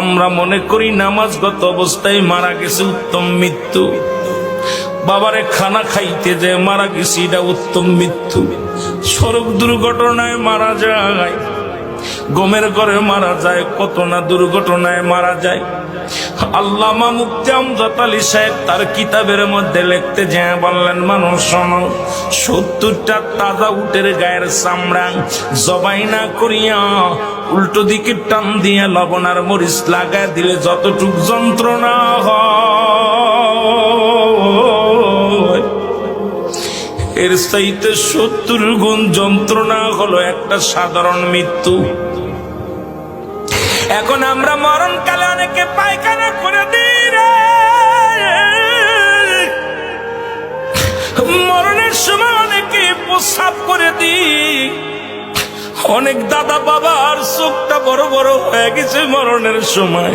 আমরা মনে করি নামাজগত অবস্থায় মারা গেছে উত্তম মৃত্যু। বাবারে খানা খাইতে যে মারা গেছি, এটা উত্তম মৃত্যু। সড়ক দুর্ঘটনায় মারা যায়। গমের ঘরে মারা যায়, কত না দুর্ঘটনায় মারা যায়। আল্লামা মুফতি আমজাদ আলী সাহেব তার কিতাবের মধ্যে লিখতে যে বললেন, মানুষ, শোনো, সত্তরটা তাজা উটের গায়ের চামড়া জবাই না করিয়া উল্টো দিকে টান দিয়ে লবণ আর মরিচ লাগায় দিলে যতটুক যন্ত্রণা হয়। এর চাইতে সত্তর গুণ যন্ত্রণা হলো একটা সাধারণ মৃত্যু। এখন আমরা মরণ কালে অনেকে পায়খানা করে দিই মরণের সময় অনেকে প্রসাব করে দিই। অনেক দাদা বাবার চোখটা বড় বড় হয়ে গেছে মরণের সময়।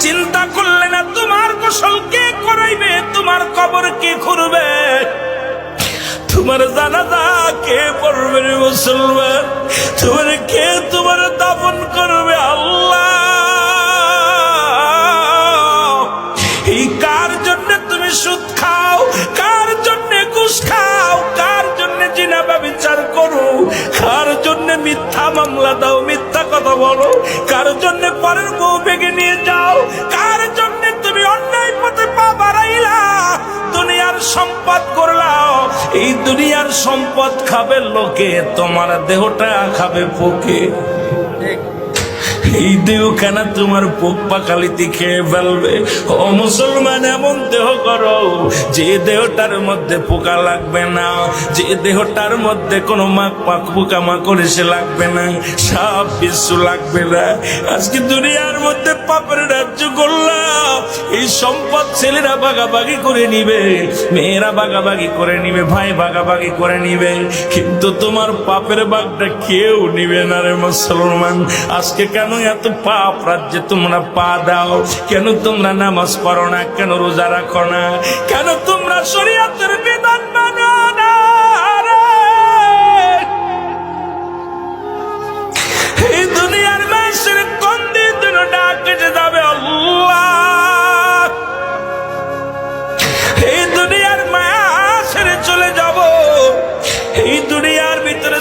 চিন্তা করলে না তোমার গোসল কে করাইবে? তোমার কবর কে খুঁড়বে? তোমার জানাজা কে পড়বে মুসলমান? তোমার কে নিয়ে যাও। কার জন্য তুমি অন্যায় পথে পা বাড়াইলা? দুনিয়ার সম্পদ করলাও। এই দুনিয়ার সম্পদ খাবে লোকে, তোমার দেহটা খাবে পোকে এই তোমার পোক পাকালিতে খেয়ে ফেলবে। ও মুসলমান, এমন দেহ করো, যে দেহটার মধ্যে পোকা লাগবে না। যে দেহটার মধ্যে কোনো মাক পাক পোকা লাগবে না। বিশ্ব লাগবে না। আজকে দুনিয়ার মধ্যে পাপের রাজ্য করলাম। এই সম্পদ ছেলেরা ভাগাভাগি করে নিবে, মেয়েরা ভাগাভাগি করে নিবে, ভাই ভাগাভাগি করে নিবে। কিন্তু তোমার পাপের বাগটা কেউ নিবে না রে মুসলমান। আজকে কেন এত পাপ রাজ্যে তোমরা পা দাও। কেন তোমরা নামাজ পড়ো না? কেন রোজা রাখো না? কেন তোমরা শরীয়তের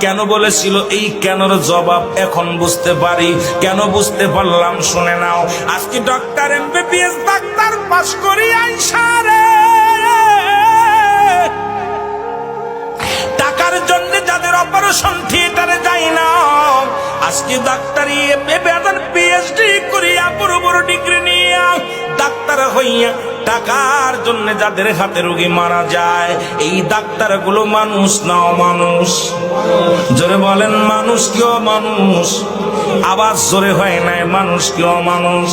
কেন বলেছিল এই কেনর জবাব এখন বুঝতে পারি কেন বুঝতে পারলাম শুনে নাও আজকে ডক্টর এমবিবিএস ডাক্তার পাস করি আইসারে টাকার জন্য যাদের অপারেশন থিয়েটারে যাই না আজকে ডাক্তারি পিএইচডি করিয়া বড় বড় ডিগ্রি নিয়ে ডাক্তার হইয়া টাকার জন্য যাদের হাতে রোগী মারা যায়, এই ডাক্তারগুলো মানুষ না মানুষ জোরে বলেন, মানুষ কেউ মানুষ আবার জোরে হয় নাই, মানুষ কেউ মানুষ